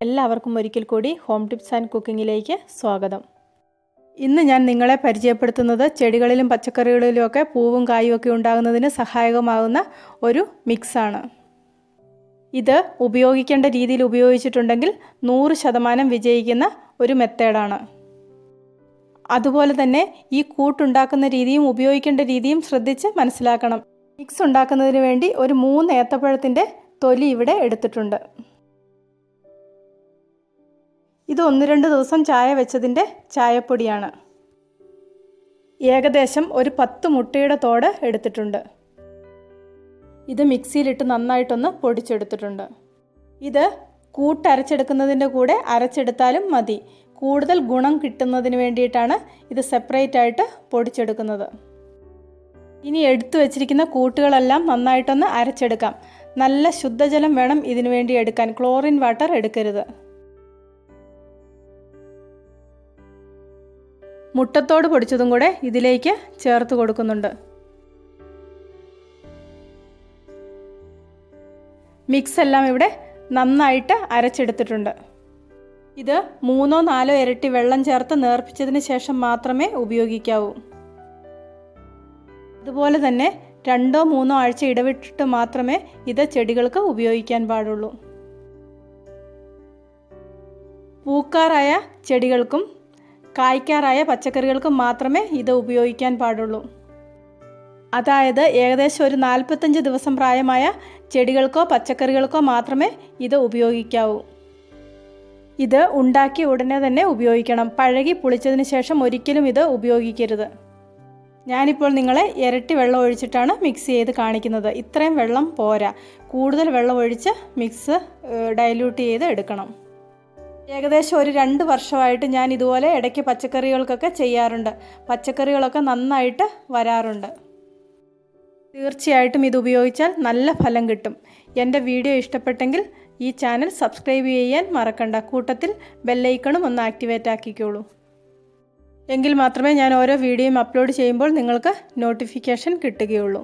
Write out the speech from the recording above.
എല്ലാവർക്കും ഒരിക്കൽ കൂടി ഹോം ടിപ്സ് ആൻഡ് കുക്കിങ്ങിലേക്ക് സ്വാഗതം. ഇന്ന് ഞാൻ നിങ്ങളെ പരിചയപ്പെടുത്തുന്നത് ചെടികളിലും പച്ചക്കറികളിലുമൊക്കെ പൂവും കായും ഒക്കെ ഉണ്ടാകുന്നതിന് സഹായകമാകുന്ന ഒരു മിക്സാണ് ഇത് ഉപയോഗിക്കേണ്ട രീതിയിൽ ഉപയോഗിച്ചിട്ടുണ്ടെങ്കിൽ നൂറ് ശതമാനം വിജയിക്കുന്ന ഒരു മെത്തേഡാണ് അതുപോലെ തന്നെ ഈ കൂട്ടുണ്ടാക്കുന്ന രീതിയും ഉപയോഗിക്കേണ്ട രീതിയും ശ്രദ്ധിച്ച് മനസ്സിലാക്കണം. മിക്സ് ഉണ്ടാക്കുന്നതിന് വേണ്ടി ഒരു മൂന്ന് ഏത്തപ്പഴത്തിന്റെ തൊലി ഇവിടെ എടുത്തിട്ടുണ്ട്. ഇത് ഒന്ന് രണ്ട് ദിവസം ചായ വെച്ചതിന്റെ ചായപ്പൊടിയാണ്. ഏകദേശം ഒരു പത്ത് മുട്ടയുടെ തോട് എടുത്തിട്ടുണ്ട്. ഇത് മിക്സിയിലിട്ട് നന്നായിട്ടൊന്ന് പൊടിച്ചെടുത്തിട്ടുണ്ട്. ഇത് കൂട്ടരച്ചെടുക്കുന്നതിന്റെ കൂടെ അരച്ചെടുത്താലും മതി. കൂടുതൽ ഗുണം കിട്ടുന്നതിന് വേണ്ടിയിട്ടാണ് ഇത് സെപ്പറേറ്റ് ആയിട്ട് പൊടിച്ചെടുക്കുന്നത്. ഇനി എടുത്തു വച്ചിരിക്കുന്ന കൂട്ടുകളെല്ലാം നന്നായിട്ടൊന്ന് അരച്ചെടുക്കാം. നല്ല ശുദ്ധജലം വേണം ഇതിനു വേണ്ടി എടുക്കാൻ. ക്ലോറിൻ വാട്ടർ എടുക്കരുത്. മുട്ടത്തോട് പൊടിച്ചതും കൂടെ ഇതിലേക്ക് ചേർത്ത് കൊടുക്കുന്നുണ്ട്. മിക്സ് എല്ലാം ഇവിടെ നന്നായിട്ട് അരച്ചെടുത്തിട്ടുണ്ട്. ഇത് മൂന്നോ നാലോ ഇരട്ടി വെള്ളം ചേർത്ത് നേർപ്പിച്ചതിന് ശേഷം മാത്രമേ ഉപയോഗിക്കാവൂ. അതുപോലെ തന്നെ രണ്ടോ മൂന്നോ ആഴ്ച ഇടവിട്ടിട്ട് മാത്രമേ ഇത് ചെടികൾക്ക് ഉപയോഗിക്കാൻ പാടുള്ളൂ. പൂക്കാറായ ചെടികൾക്കും കായ്ക്കാറായ പച്ചക്കറികൾക്ക് മാത്രമേ ഇത് ഉപയോഗിക്കാൻ പാടുള്ളൂ. അതായത് ഏകദേശം ഒരു നാൽപ്പത്തഞ്ച് ദിവസം പ്രായമായ ചെടികൾക്കോ പച്ചക്കറികൾക്കോ മാത്രമേ ഇത് ഉപയോഗിക്കാവൂ. ഇത് ഉണ്ടാക്കി ഉടനെ തന്നെ ഉപയോഗിക്കണം. പഴകി പുളിച്ചതിന് ശേഷം ഒരിക്കലും ഇത് ഉപയോഗിക്കരുത്. ഞാനിപ്പോൾ നിങ്ങളെ ഇരട്ടി വെള്ളം ഒഴിച്ചിട്ടാണ് മിക്സ് ചെയ്ത് കാണിക്കുന്നത്. ഇത്രയും വെള്ളം പോരാ. കൂടുതൽ വെള്ളം ഒഴിച്ച് മിക്സ് ഡൈല്യൂട്ട് ചെയ്ത് എടുക്കണം. ഏകദേശം ഒരു രണ്ട് വർഷമായിട്ട് ഞാൻ ഇതുപോലെ ഇടയ്ക്ക് പച്ചക്കറികൾക്കൊക്കെ ചെയ്യാറുണ്ട്. പച്ചക്കറികളൊക്കെ നന്നായിട്ട് വരാറുണ്ട്. തീർച്ചയായിട്ടും ഇത് ഉപയോഗിച്ചാൽ നല്ല ഫലം കിട്ടും. എന്റെ വീഡിയോ ഇഷ്ടപ്പെട്ടെങ്കിൽ ഈ ചാനൽ സബ്സ്ക്രൈബ് ചെയ്യാൻ മറക്കണ്ട. കൂട്ടത്തിൽ ബെല്ലൈക്കണും ഒന്ന് ആക്ടിവേറ്റ് ആക്കിക്കോളൂ. എങ്കിൽ മാത്രമേ ഞാൻ ഓരോ വീഡിയോയും അപ്ലോഡ് ചെയ്യുമ്പോൾ നിങ്ങൾക്ക് നോട്ടിഫിക്കേഷൻ കിട്ടുകയുള്ളൂ.